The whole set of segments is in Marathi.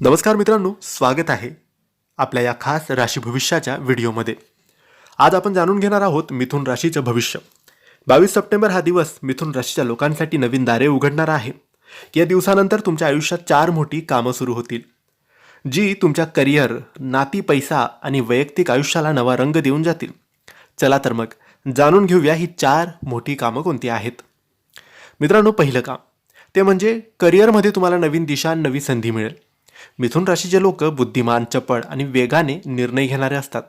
नमस्कार मित्रांनो स्वागत आहे आपल्या या खास राशी भविष्याच्या व्हिडिओमध्ये. आज आपण जाणून घेणार आहोत मिथुन राशीचं भविष्य. बावीस सप्टेंबर हा दिवस मिथुन राशीच्या लोकांसाठी नवीन दारे उघडणार आहे. या दिवसानंतर तुमच्या आयुष्यात चार मोठी कामं सुरू होतील. जी तुमच्या करिअर नाती पैसा आणि वैयक्तिक आयुष्याला नवा रंग देऊन जातील. चला तर मग जाणून घेऊया ही चार मोठी कामं कोणती आहेत. मित्रांनो पहिलं काम ते म्हणजे करिअरमध्ये तुम्हाला नवीन दिशा नवी संधी मिळेल. मिथुन राशीचे लोक बुद्धिमान चपळ आणि वेगाने निर्णय घेणारे असतात.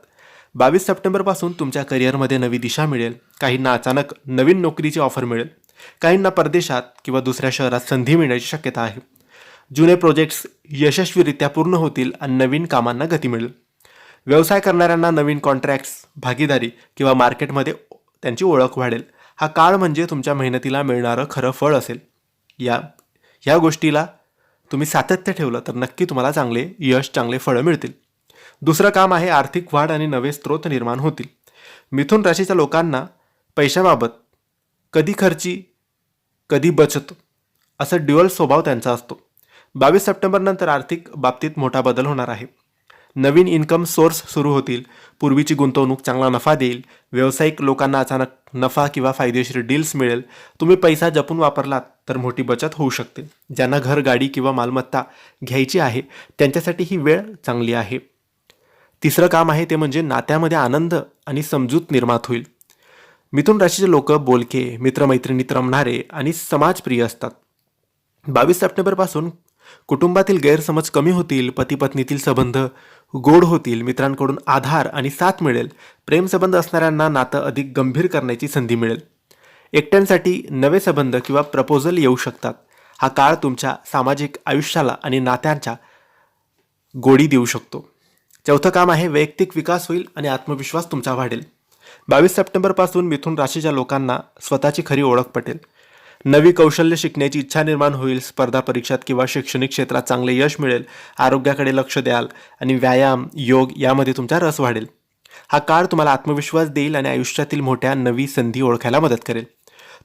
बावीस सप्टेंबरपासून तुमच्या करिअरमध्ये नवी दिशा मिळेल. काहींना अचानक नवीन नोकरीची ऑफर मिळेल. काहींना परदेशात किंवा दुसऱ्या शहरात संधी मिळण्याची शक्यता आहे. जुने प्रोजेक्ट्स यशस्वीरित्या पूर्ण होतील आणि नवीन कामांना गती मिळेल. व्यवसाय करणाऱ्यांना नवीन कॉन्ट्रॅक्ट्स भागीदारी किंवा मार्केटमध्ये त्यांची ओळख वाढेल. हा काळ म्हणजे तुमच्या मेहनतीला मिळणारं खरं फळ असेल. या ह्या गोष्टीला तुम्ही सातत्य ठेवलं तर नक्की तुम्हाला चांगले यश चांगले फळं मिळतील. दुसरं काम आहे आर्थिक वाढ आणि नवे स्रोत निर्माण होतील. मिथुन राशीच्या लोकांना पैशाबाबत कधी खर्ची कधी बचत असं ड्युअल स्वभाव त्यांचा असतो. बावीस सप्टेंबरनंतर आर्थिक बाबतीत मोठा बदल होणार आहे. नवीन इन्कम सोर्स सुरू होतील. पूर्वीची गुंतवणूक चांगला नफा देईल. व्यावसायिक लोकांना अचानक नफा किंवा फायदेशीर डील्स मिळेल. तुम्ही पैसा जपून वापरलात तर मोठी बचत होऊ शकते. ज्यांना घर गाडी किंवा मालमत्ता घ्यायची आहे त्यांच्यासाठी ही वेळ चांगली आहे. तिसरं काम आहे ते म्हणजे नात्यामध्ये आनंद आणि समजूत निर्मात होईल. मिथुन राशीचे लोक बोलके मित्रमैत्रिणीत रमणारे आणि समाजप्रिय असतात. बावीस सप्टेंबरपासून कुटुंबातील गैरसमज कमी होतील पती पत्नीतील संबंध गोड होतील मित्रांकडून आधार आणि साथ मिळेल प्रेमसंबंध असणाऱ्यांना नातं अधिक गंभीर करण्याची संधी मिळेल. एकट्यांसाठी नवे संबंध किंवा प्रपोजल येऊ शकतात. हा काळ तुमच्या सामाजिक आयुष्याला आणि नात्यांच्या गोडी देऊ शकतो. चौथं काम आहे वैयक्तिक विकास होईल आणि आत्मविश्वास तुमचा वाढेल. बावीस सप्टेंबरपासून मिथून राशीच्या लोकांना स्वतःची खरी ओळख पटेल. नवी कौशल्य शिकण्याची इच्छा निर्माण होईल स्पर्धा परीक्षात किंवा शैक्षणिक क्षेत्रात चांगले यश मिळेल आरोग्याकडे लक्ष द्याल आणि व्यायाम योग यामध्ये तुमचा रस वाढेल. हा काळ तुम्हाला आत्मविश्वास देईल आणि आयुष्यातील मोठ्या नवी संधी ओळखायला मदत करेल.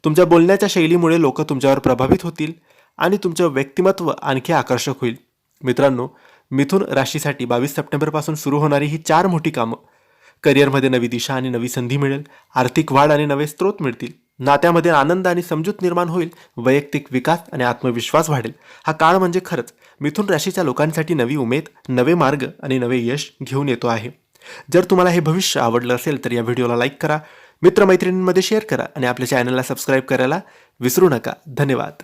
तुमच्या बोलण्याच्या शैलीमुळे लोक तुमच्यावर प्रभावित होतील आणि तुमचं व्यक्तिमत्व आणखी आकर्षक होईल. मित्रांनो मिथुन राशीसाठी बावीस सप्टेंबरपासून सुरू होणारी ही चार मोठी कामं. करिअरमध्ये नवी दिशा आणि नवी संधी मिळेल आर्थिक वाढ आणि नवे स्रोत मिळतील. नात्यामध्ये आनंद आणि समजूत निर्माण होईल वैयक्तिक विकास आणि आत्मविश्वास वाढेल. हा काळ म्हणजे खरंच. मिथुन राशीच्या लोकांसाठी नवी उमेद नवे मार्ग आणि नवे यश घेऊन येतो आहे. जर तुम्हाला हे भविष्य आवडलं असेल तर या व्हिडिओला लाईक करा मित्रमैत्रिणींमध्ये शेअर करा आणि आपल्या चॅनलला सबस्क्राईब करायला विसरू नका. धन्यवाद.